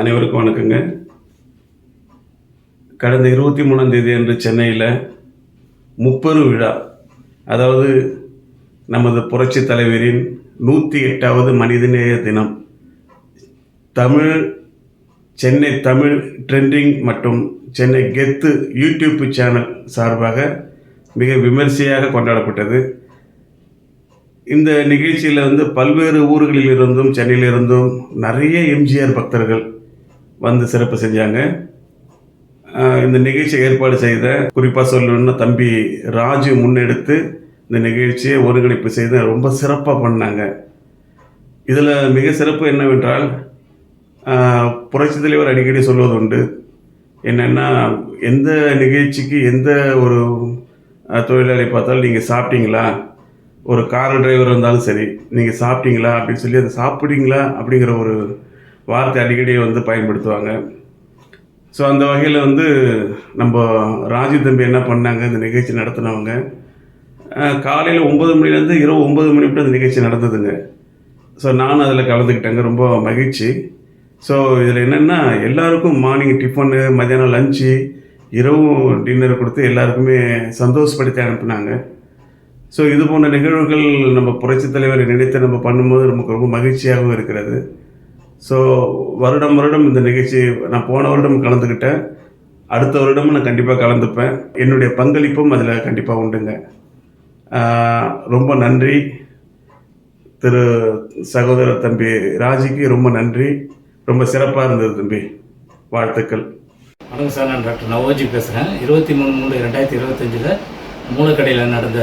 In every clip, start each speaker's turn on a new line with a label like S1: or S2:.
S1: அனைவருக்கும் வணக்கங்க. கடந்த இருபத்தி மூணாம் தேதி அன்று சென்னையில் முப்பெரு விழா அதாவது நமது புரட்சி தலைவரின் நூற்றி எட்டாவது மனிதநேய தினம். தமிழ் சென்னை தமிழ் ட்ரெண்டிங் மற்றும் சென்னை கெத்து யூடியூப் சேனல் சார்பாக மிக விமரிசையாக கொண்டாடப்பட்டது. இந்த நிகழ்ச்சியில் வந்து பல்வேறு ஊர்களில் இருந்தும் சென்னையிலிருந்தும் நிறைய எம்ஜிஆர் பக்தர்கள் வந்து சிறப்பு செஞ்சாங்க. இந்த நிகழ்ச்சியை ஏற்பாடு செய்த குறிப்பாக சொல்லணும்னா தம்பி ராஜு முன்னெடுத்து இந்த நிகழ்ச்சியை ஒருங்கிணைப்பு செய்து ரொம்ப சிறப்பாக பண்ணாங்க. இதில் மிக சிறப்பு என்னவென்றால் புரட்சி தலைவர் அடிக்கடி சொல்வது உண்டு. என்னென்னா எந்த நிகழ்ச்சிக்கு எந்த ஒரு தொழிலாளி பார்த்தாலும் நீங்கள் சாப்பிட்டீங்களா? ஒரு கார் டிரைவர் இருந்தாலும் சரி நீங்கள் சாப்பிட்டீங்களா? அப்படின்னு சொல்லி அதை சாப்பிட்டீங்களா அப்படிங்கிற ஒரு வார்த்தை அடிக்கடி வந்து பயன்படுத்துவாங்க. ஸோ அந்த வகையில் வந்து நம்ம ராஜீவ் தம்பி என்ன பண்ணாங்க? இந்த நிகழ்ச்சி நடத்தினவங்க. காலையில் ஒம்பது மணிலேருந்து இரவு ஒம்பது மணி விட்டு அந்த நிகழ்ச்சி நடந்ததுங்க. ஸோ நானும் அதில் கலந்துக்கிட்டேங்க. ரொம்ப மகிழ்ச்சி. ஸோ இதில் என்னென்னா எல்லாருக்கும் மார்னிங் டிஃபனு மத்தியானம் லஞ்சு இரவும் டின்னர் கொடுத்து எல்லாருக்குமே சந்தோஷப்படுத்தி அனுப்புனாங்க. ஸோ இது போன்ற நிகழ்வுகள் நம்ம புரட்சித் தலைவரை நினைத்து நம்ம பண்ணும்போது நமக்கு ரொம்ப மகிழ்ச்சியாகவும் இருக்கிறது. ஸோ வருடம் வருடம் இந்த நிகழ்ச்சி நான் போன வருடம் கலந்துக்கிட்டேன். அடுத்த வருடமும் நான் கண்டிப்பாக கலந்துப்பேன். என்னுடைய பங்களிப்பும் அதில் கண்டிப்பாக உண்டுங்க. ரொம்ப நன்றி. திரு சகோதரர் தம்பி ராஜிக்கு ரொம்ப நன்றி. ரொம்ப சிறப்பாக இருந்தது தம்பி. வாழ்த்துக்கள்.
S2: வணக்கம் சார் நான் டாக்டர் நவோஜி பேசுகிறேன் இருபத்தி மூணு மூணு ரெண்டாயிரத்தி இருபத்தஞ்சில் மூலக்கடையில் நடந்த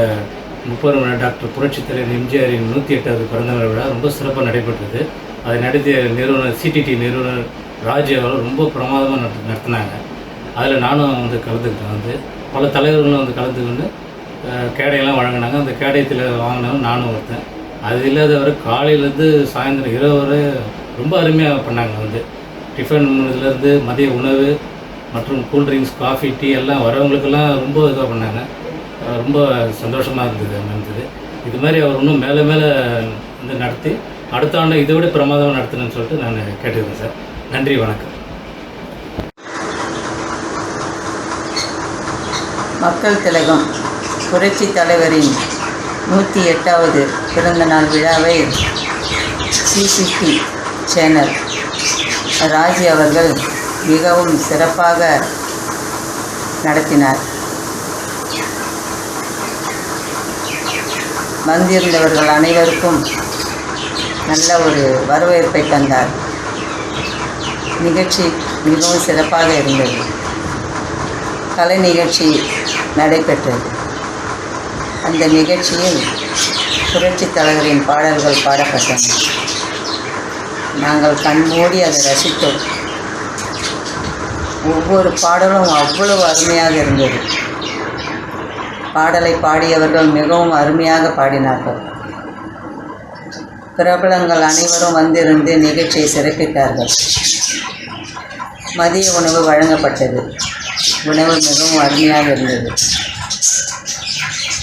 S2: முப்பது டாக்டர் புரட்சித் தலைவர் எம்ஜிஆரின் நூற்றி எட்டாவது பிறந்தநாள் விழா ரொம்ப சிறப்பாக நடைபெற்றது. அதை நடத்திய நிறுவனர் சிடிடி நிறுவனர் ராஜ் அவர்கள் ரொம்ப பிரமாதமாக நட நடத்தினாங்க. அதில் நானும் வந்து கலந்துக்கிட்டேன். வந்து பல தலைவர்களும் வந்து கலந்துக்கிட்டு கேடையெல்லாம் வழங்கினாங்க. அந்த கேடயத்தில் வாங்கினாலும் நானும் ஒருத்தன். அது இல்லாதவரை காலையிலேருந்து சாயந்தரம் இரவு வரை ரொம்ப அருமையாக பண்ணாங்க வந்து. டிஃபன் இதுலேருந்து மதிய உணவு மற்றும் கூல்ட்ரிங்க்ஸ் காஃபி டீ எல்லாம் வரவங்களுக்கெல்லாம் ரொம்ப இதாக பண்ணாங்க. ரொம்ப சந்தோஷமாக இருந்தது நடந்தது இது மாதிரி அவர் இன்னும் மேலே மேலே வந்து நடத்தி அடுத்த ஆண்டு இதை விட பிரமாதமாக நடத்தணும்னு சொல்லிட்டு நான் கேட்டுக்கிறேன் சார். நன்றி வணக்கம்.
S3: மக்கள் திலகம் புரட்சி தலைவரின் நூற்றி எட்டாவது பிறந்தநாள் விழாவை சிசிடி சேனல் ராஜி அவர்கள் மிகவும் சிறப்பாக நடத்தினார். வந்திருந்தவர்கள் அனைவருக்கும் நல்ல ஒரு வரவேற்பை தந்தார். நிகழ்ச்சி மிகவும் சிறப்பாக இருந்தது. கலை நிகழ்ச்சி நடைபெற்றது. அந்த நிகழ்ச்சியில் புரட்சித் தலைவரின் பாடல்கள் பாடப்பட்டன. நாங்கள் கண்மூடி அதை ரசித்தோம். ஒவ்வொரு பாடலும் அவ்வளவு அருமையாக இருந்தது. பாடலை பாடியவர்கள் மிகவும் அருமையாக பாடினார்கள். பிரபலங்கள் அனைவரும் வந்திருந்து நிகழ்ச்சியை சிறப்பித்தார்கள். மதிய உணவு வழங்கப்பட்டது. உணவு மிகவும் அருமையாக இருந்தது.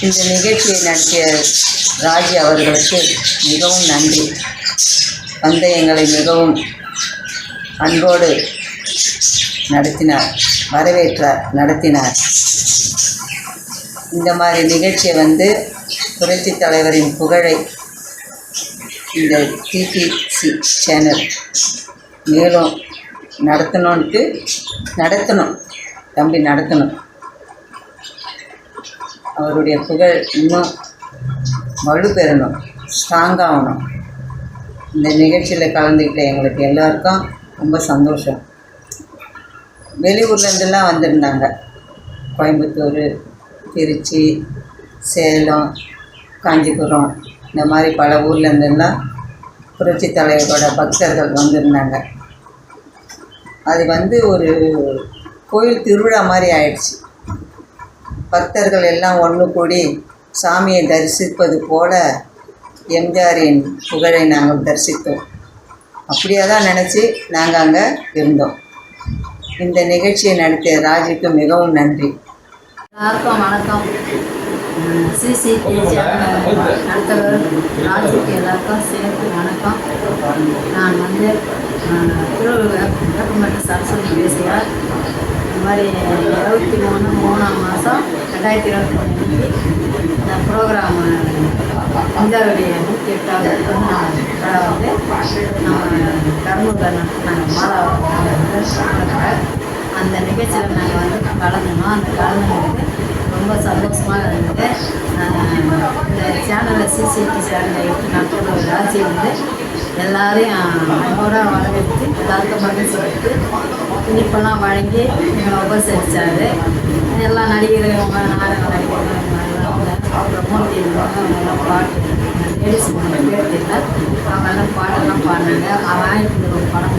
S3: இந்த நிகழ்ச்சியை நடத்திய ராஜி அவர்களுக்கு மிகவும் நன்றி. வந்த எங்களை மிகவும் அன்போடு நடத்தினார் வரவேற்றார் நடத்தினார். இந்த மாதிரி நிகழ்ச்சியை வந்து புரட்சித் தலைவரின் புகழை இந்த டிடிசி சேனல் மேலும் நடத்தணுன்ட்டு நடத்தணும். தம்பி நடத்தணும். அவருடைய புகழ் இன்னும் வலுப்பெறணும். ஸ்ட்ராங்காகணும் இந்த நிகழ்ச்சியில் கலந்துக்கிட்ட எங்களுக்கு எல்லாருக்கும் ரொம்ப சந்தோஷம். வெளியூர்லேருந்துலாம் வந்திருந்தாங்க. கோயம்புத்தூர் திருச்சி சேலம் காஞ்சிபுரம் இந்த மாதிரி பல ஊர்லேருந்துலாம் புரட்சி தலைவரோட பக்தர்கள் வந்திருந்தாங்க. அது வந்து ஒரு கோயில் திருவிழா மாதிரி ஆயிடுச்சு. பக்தர்கள் எல்லாம் ஒன்று கூடி சாமியை தரிசிப்பது போல எம்ஜிஆரின் புகழை நாங்கள் தரிசித்தோம். அப்படியே தான் நினச்சி நாங்கள் அங்கே இருந்தோம். இந்த நிகழ்ச்சியை நடத்திய ராஜுக்கு மிகவும் நன்றி.
S4: வணக்கம் வணக்கம். சிசி நடத்துவர் ராஜுக்கு எல்லாருக்கும் சேர்த்து வணக்கம். நான் வந்து திருவள்ளுவர் சரஸ்வதி பேசுகிறார் இந்த மாதிரி இருபத்தி மூணு மூணாம் மாதம் ரெண்டாயிரத்தி இருபத்தி மூணு இந்த ப்ரோக்ராம் இந்தியாவுடைய நூற்றி எட்டாவது பிறந்த வந்து நம்ம கருமூரில் நடத்தினாங்க அந்த நிகழ்ச்சியில் நாங்கள் வந்து கலந்துனோம். அந்த கலந்துனது ரொம்ப சந்தோஷமாக இருந்தது. இந்த சேனலில் சிசிடி சேனலில் எடுத்து நடத்துகிற ராசி வந்து எல்லாரையும் அன்போட வரவேற்று எல்லாருக்கும் மகிழ்ச்சி கொடுத்து இனிப்பெல்லாம் வழங்கி எங்களை உபசரித்தார் எல்லா நடிகர்களும் நாடக நடிகர்கள் மூர்த்தி பாட்டு லேடிஸ் மூணு பேர் அவங்கெல்லாம் பாட்டெல்லாம் பாடினாங்க. ஆயிரத்தி ஒரு படம்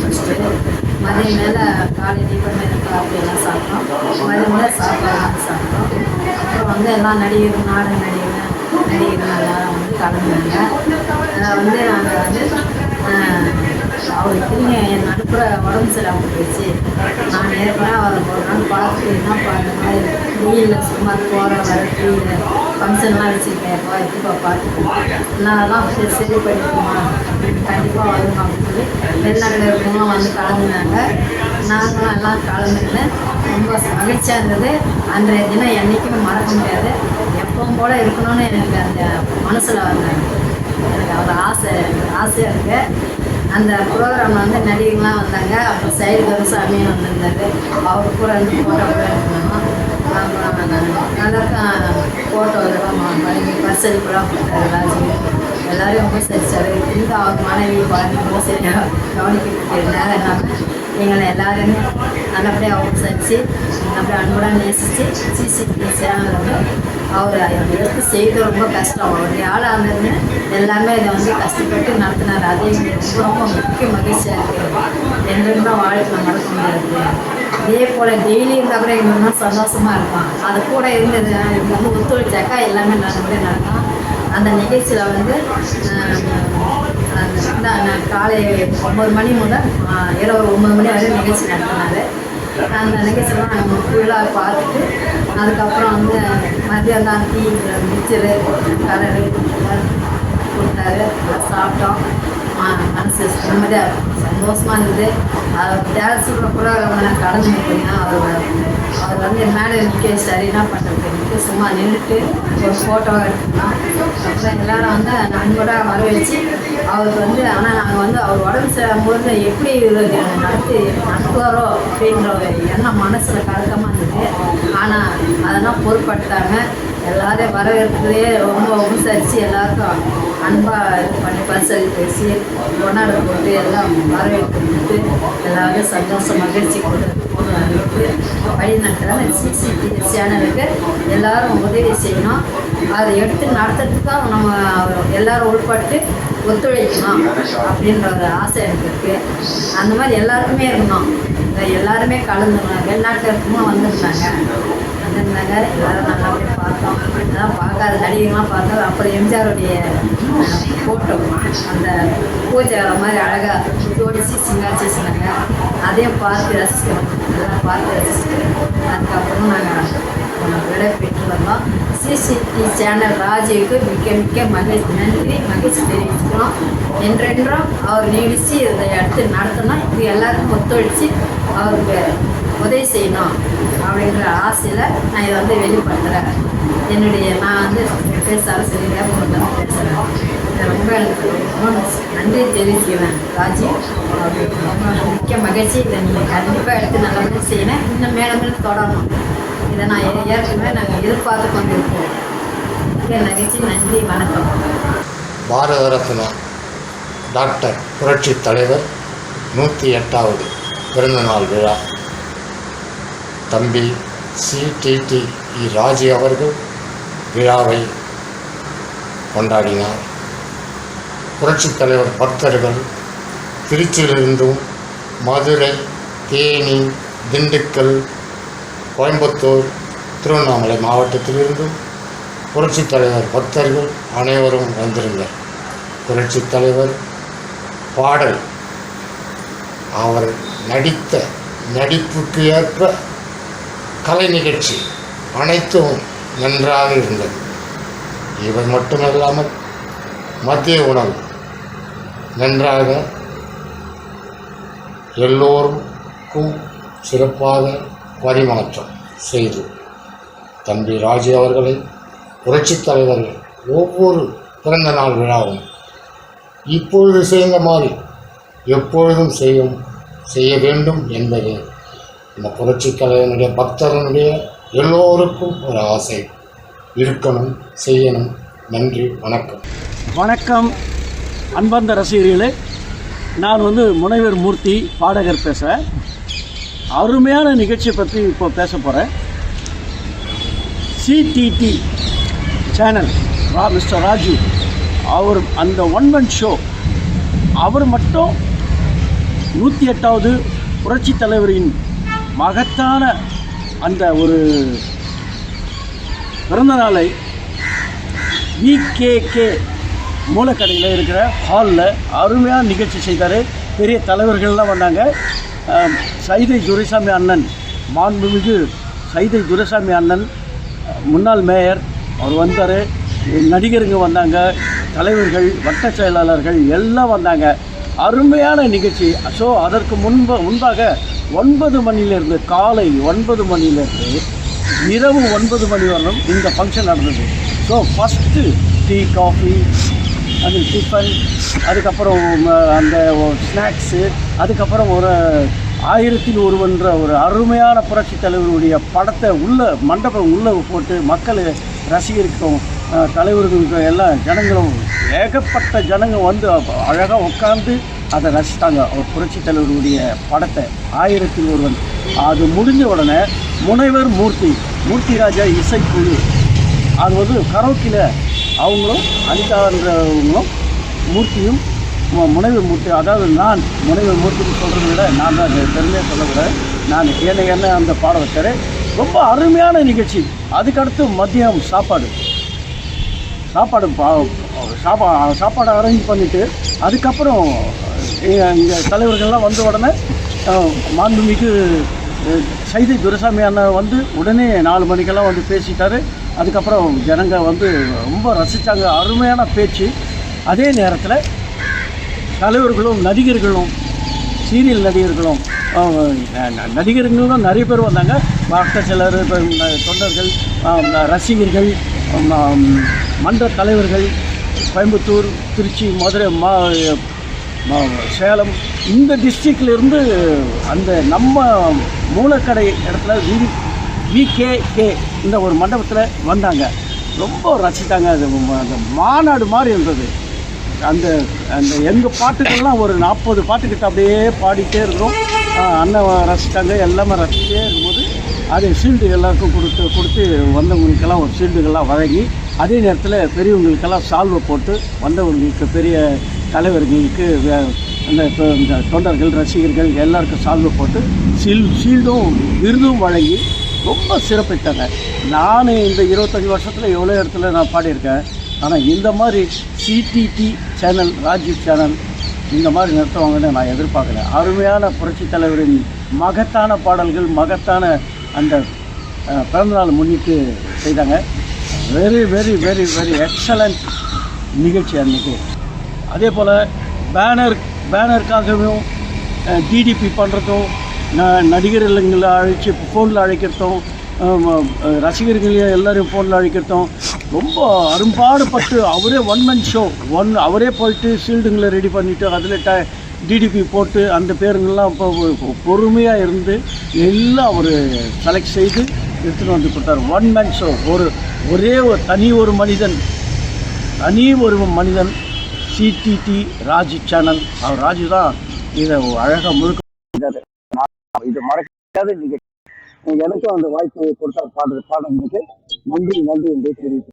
S4: ஃபஸ்ட்டு மதியம் மேலே காலை தீபம் மேலே காஃபி சாப்பிட்டோம். மதியம் மேலே சாப்பிடலாம் சாப்பிட்டோம். அப்புறம் வந்து எல்லாம் நடிகர் நாடக நடிகர் நடிகர் எல்லாரும் வந்து கலந்துருங்க வந்து நாங்கள் வந்து அவர் திரும்பி என் நடுப்புற உடம்பு சரியாக போயிடுச்சு. நான் ஏற்கனவே அவரை ஒரு நாள் பார்த்து என்ன பண்ணுற மாதிரி வெயிலில் சும்மா போகிற வர டிவியில் ஃபங்க்ஷன்லாம் வச்சுருக்கேன். எப்போ எப்போ பார்த்து நான் சரி சரி பண்ணிக்குமா கண்டிப்பாக வருமா அப்படின்னு சொல்லி வெளிநாட்டில் வந்து கலந்துனாங்க. நாங்களும் எல்லாம் கலந்துக்கிட்டேன் ரொம்ப மகிழ்ச்சியாக இருந்தது. அன்றைய தினம் என்றைக்குமே மறக்க முடியாது. எப்பவும் போல் இருக்கணும்னு எனக்கு அந்த மனசில் வந்தாங்க. எனக்கு அவ்வளோ ஆசை ஆசையாக இருக்குது அந்த ப்ரோக்ராமில் வந்து நடிகர்கள்லாம் வந்தாங்க. அப்புறம் சைடு கருசாமியும் வந்திருந்தாரு அவர் கூட வந்து ஃபோட்டோ கூட எடுக்கணும் நல்லா ஃபோட்டோ இதெல்லாம் பண்ணி பரிசளிப்புலாம் கொடுத்தாரு ராஜு எல்லாரையும் உபசரிச்சாரு இந்த அவர் மனைவி குழந்தைங்களும் சரியாக கவனிக்கிட்டு நேரம் எங்களை எல்லாருமே நல்லபடியாக அவங்க சரிச்சு நல்லபடியாக அன்புடன் நேசித்து சிசிடிவி சேனல் வந்து அவர் எடுத்து செய்கிறது ரொம்ப கஷ்டம் அவருடைய ஆளாக இருந்ததுன்னு எல்லாமே இதை வந்து கஷ்டப்பட்டு நடத்தினார். அதே ரொம்ப ரொம்ப முக்கிய மகிழ்ச்சியாக இருக்குது என்றென்றும் வாழ்க்கை மறக்க முடியாது. இதே போல் டெய்லி இருந்தால் கூட எங்களுக்கு அம்மா சந்தோஷமாக இருப்பான் அது கூட இருந்தது எனக்கு வந்து ஒத்துழைச்சாக்கா எல்லாமே நல்லபடியாக நடக்கும். அந்த நிகழ்ச்சியில் வந்து நான் காலை ஒம்பது மணி முதல் இரவு ஒம்பது மணி வரை நிகழ்ச்சி நடத்தினாரு. அந்த நிகழ்ச்சியெல்லாம் நாங்கள் ஃபுல்லாக பார்த்துட்டு அதுக்கப்புறம் வந்து மதியம் தான் டீ மிச்சரு கலரு கொடுத்தாரு சாப்பிட்டோம். மனசு நிம்மதியாக சந்தோஷமாக இருந்தது அவர் டான்ஸ் கூட நான் கடந்து பார்த்தீங்கன்னா அவர் அவர் வந்து மேலே நிற்க சரி என்ன பண்ணுறது சும்மா நின்றுட்டு ஒரு ஃபோட்டோ எடுத்துக்கலாம் அப்புறம் எல்லாரும் வந்து நண்பராக வரவழைச்சு அவருக்கு வந்து ஆனால் நாங்கள் வந்து அவர் உடம்பு சரியாகும்போது எப்படி இவர் நடத்தி நடத்துவாரோ அப்படின்ற ஒரு எண்ணம் மனசில் கலக்கமாக இருந்தது ஆனால் அதெல்லாம் பொருட்படுத்தாமல் எல்லாரையும் வரவேற்கிறதே ரொம்ப உபசரித்து எல்லாருக்கும் அன்பாக இது பண்ணி பரிசலி பேசி கொண்டாட போட்டு எல்லாம் வரவேற்பு கொடுத்து சந்தோஷம் மகிழ்ச்சி கொடுத்து வழி சிசிடிவி சேனலுக்கு எல்லாரும் உதவி செய்யணும். அதை எடுத்து நடத்துறதுக்காக நம்ம எல்லாரும் உள்பட்டு ஒத்துழைக்கணும் அப்படின்ற ஒரு ஆசை எனக்கு இருக்குது அந்த மாதிரி எல்லாருக்குமே இருக்கணும் இந்த எல்லாருமே கலந்துருந்தாங்க. வெளிநாட்டில் இருக்கணும் வந்திருந்தாங்க. வந்திருந்தாங்க. எல்லாரும் நல்லா பார்த்தோம் அதான் பார்க்காத நடிகங்களாம் பார்த்தோம் அப்புறம் எம்ஜிஆருடைய ஃபோட்டோ அந்த பூஜை மாதிரி அழகாக ஜோடிச்சு சிங்காச்சு சொன்னாங்க அதையும் பார்த்து ரசிக்கிறோம் அதெல்லாம் பார்த்து ரசிச்சுட்டு அதுக்கப்புறம் நாங்கள் விடை பெற்று வந்தோம் சிசிடி சேனல் ராஜுவுக்கு மிக்க மிக்க மகிழ்ச்சி நன்றி மகிழ்ச்சி தெரிவிச்சுக்கிறோம் என்றென்றும் அவர் நீடித்து இதை எடுத்து நடத்தணும் இது எல்லாருக்கும் ஒத்துழைச்சு அவருக்கு உதவி செய்யணும் அப்படின்ற ஆசையில் நான் இதை வந்து வெளிப்படுத்துகிறேன் என்னுடைய நான் வந்து பேச பேர் உங்களுக்கு பேசுகிறேன் ரொம்ப எனக்கு ரொம்ப நன்றி தெரிவிச்சுக்கிறேன் ராஜி. ரொம்ப மிக்க மகிழ்ச்சி. இதை நீங்கள் கண்டிப்பாக எடுத்து நல்லபடியாக செய்யணும். இன்னும் மேலும் மேலும் தொடரணும். இதை நான் ஏற்கனவே நாங்கள் எதிர்பார்த்து கொண்டிருக்கோம் மிக்க மகிழ்ச்சி நன்றி வணக்கம்.
S5: பாரத ரத்னா டாக்டர் புரட்சி தலைவர் நூற்றி எட்டாவது பிறந்தநாள் விழா. தம்பி சிடிடி இ ராஜி அவர்கள் விழாவை கொண்டாடினார். புரட்சித் தலைவர் பக்தர்கள் திருச்சியிலிருந்தும் மதுரை தேனி திண்டுக்கல் கோயம்புத்தூர் திருவண்ணாமலை மாவட்டத்திலிருந்தும் புரட்சித் தலைவர் பக்தர்கள் அனைவரும் வந்திருந்தார் புரட்சித் தலைவர் பாடல் அவர் நடித்த நடிப்புக்கு ஏற்ப கலை நிகழ்ச்சி அனைத்தும் நன்றாக இருந்தது. இவை மட்டுமல்லாமல் மதிய உணவு நன்றாக எல்லோருக்கும் சிறப்பாக பரிமாற்றம் செய்து தம்பி ராஜு அவர்களை புரட்சித் தலைவர்கள் ஒவ்வொரு பிறந்த நாள் விழாவும் இப்பொழுது செய்த மாதிரி எப்பொழுதும் செய்யும் செய்ய வேண்டும் என்பது இந்த புரட்சித் தலைவனுடைய பக்தரனுடைய எல்லோருக்கும் ஒரு ஆசை. இருக்கணும் செய்யணும். நன்றி வணக்கம்.
S6: வணக்கம் அன்பந்த ரசிகர்களே. நான் வந்து முனைவர் மூர்த்தி பாடகர் பேசுகிறேன் அருமையான நிகழ்ச்சியை பற்றி இப்போ பேச போகிறேன் சிடிடி சேனல் ரா மிஸ்டர் ராஜு அவர் அந்த ஒன் மன் ஷோ அவர் மட்டும் நூற்றி எட்டாவது புரட்சி தலைவரின் மகத்தான அந்த ஒரு பிறந்த நாளை விகேகே மூலக்கடையில் இருக்கிற ஹாலில் அருமையான நிகழ்ச்சி செய்தார். பெரிய தலைவர்கள்லாம் வந்தாங்க. சைதை துரைசாமி அண்ணன் மாண்புமிகு சைதை துரைசாமி அண்ணன் முன்னாள் மேயர் அவர் வந்தார். நடிகருங்க வந்தாங்க. தலைவர்கள் வட்ட செயலாளர்கள் எல்லாம் வந்தாங்க. அருமையான நிகழ்ச்சி. ஸோ அதற்கு முன்பு முன்பாக ஒன்பது மணியிலிருந்து காலை ஒன்பது மணியிலிருந்து இரவு ஒன்பது மணி வரலும் இந்த ஃபங்க்ஷன் நடந்தது. ஸோ ஃபஸ்ட்டு டீ காஃபி அது டிஃபன் அதுக்கப்புறம் அந்த ஸ்நாக்ஸு அதுக்கப்புறம் ஒரு ஆயிரத்தில் ஒருவன்ற ஒரு அருமையான புரட்சி தலைவருடைய படத்தை உள்ள மண்டபம் உள்ளே போட்டு மக்கள் ரசிகருக்கும் தலைவர்களுக்கும் எல்லாம் ஜனங்களும் ஏகப்பட்ட ஜனங்கள் வந்து அழகாக உட்காந்து அதை ரசித்தாங்க ஒரு புரட்சி தலைவருடைய படத்தை ஆயிரத்தில் ஒருவன். அது முடிஞ்ச உடனே முனைவர் மூர்த்தி மூர்த்தி ராஜா இசைக்குழு. அது வந்து கரோக்கியில் அவங்களும் அனிதான்றவங்களும் மூர்த்தியும் முனைவர் மூர்த்தி அதாவது நான் முனைவர் மூர்த்தின்னு சொல்கிறத விட நான் தான் பெருமையாக சொல்லக்கூடாது. நான் என்ன என்ன அந்த பாடம் வச்சாரு ரொம்ப அருமையான நிகழ்ச்சி. அதுக்கடுத்து மதியம் சாப்பாடு. சாப்பாடு பா சாப்பா சாப்பாடு அரேஞ்ச் பண்ணிவிட்டு அதுக்கப்புறம் இங்கே தலைவர்கள்லாம் வந்த உடனே மாண்புமிகு சைதை துரசாமி அண்ணன் வந்து உடனே நாலு மணிக்கெல்லாம் வந்து பேசிட்டாரு. அதுக்கப்புறம் ஜனங்க வந்து ரொம்ப ரசித்தாங்க அருமையான பேச்சு. அதே நேரத்தில் தலைவர்களும் நடிகர்களும் சீரியல் நடிகர்களும் நடிகர்களும் நிறைய பேர் வந்தாங்க. டாக்டர் சிலர் தொண்டர்கள் ரசிகர்கள் மன்ற தலைவர்கள் கோயம்புத்தூர் திருச்சி மதுரை மா சேலம் இந்த டிஸ்ட்ரிக்ட்லேருந்து அந்த நம்ம மூலக்கடை இடத்துல வி விகேகே இந்த ஒரு மண்டபத்தில் வந்தாங்க. ரொம்ப ரசித்தாங்க. அது அந்த மாநாடு மாதிரி இருந்தது. அந்த அந்த எங்கள் பாட்டுக்கள்லாம் ஒரு நாற்பது பாட்டுக்கிட்ட அப்படியே பாடிட்டே இருக்கிறோம் அண்ணன் ரசித்தாங்க. எல்லாமே ரசிச்சிட்டே இருக்கும்போது அது ஷீல்டு எல்லாருக்கும் கொடுத்து கொடுத்து வந்தவங்களுக்கெல்லாம் ஒரு ஷீல்டுகள்லாம் வழங்கி அதே நேரத்தில் பெரியவங்களுக்கெல்லாம் சால்வை போட்டு வந்தவங்களுக்கு பெரிய தலைவர்களுக்கு வே- அந்த தொ- இந்த தொண்டர்கள் ரசிகர்கள் எல்லாருக்கும் சால்வை போட்டு சீல் ஷீல்டும் விருதும் வழங்கி ரொம்ப சிறப்பித்தாங்க நான் இந்த இருபத்தஞ்சி வருஷத்தில் எவ்வளோ இடத்துல நான் பாடியிருக்கேன் ஆனால் இந்த மாதிரி சிடிடி சேனல் ராஜீவ் சேனல் இந்த மாதிரி நடத்துவாங்கன்னு நான் எதிர்பார்க்கல. அருமையான புரட்சித் தலைவரின் மகத்தான பாடல்கள் மகத்தான அந்த பிறந்தநாள் முன்னிட்டு செய்தாங்க. Very very very very excellent நிகழ்ச்சி அன்றைக்கி அதே போல் பேனர் பேனருக்காகவும் டிடிபி பண்ணுறதும் ந நடிகர்களை அழைச்சி ஃபோனில் அழைக்கிறதும் ரசிகர்களையும் எல்லோரும் ஃபோனில் அழைக்கிறதும் ரொம்ப அரும்பாடுபட்டு அவரே ஒன் மேன் ஷோ ஒன் அவரே போயிட்டு ஷீல்டுங்களை ரெடி பண்ணிவிட்டு அதில் ட டிடிபி போட்டு அந்த பேருங்கள்லாம் இப்போ பொறுமையாக இருந்து எல்லாம் அவர் செலக்ட் செய்து எடுத்துகிட்டு வந்து கொடுத்தார். ஒன் மேன் ஷோ ஒரு ஒரே ஒரு தனி ஒரு மனிதன் தனி ஒரு மனிதன் சிடிடி ராஜு சேனல் அவர் ராஜு தான். இதை அழகாக முழுக்க இது மறக்காத நிகழ்ச்சி எனக்கும் அந்த வாய்ப்பு கொடுத்தா பாடுற பாடுறதுக்கு நன்றி நன்றி என்று தெரிவித்து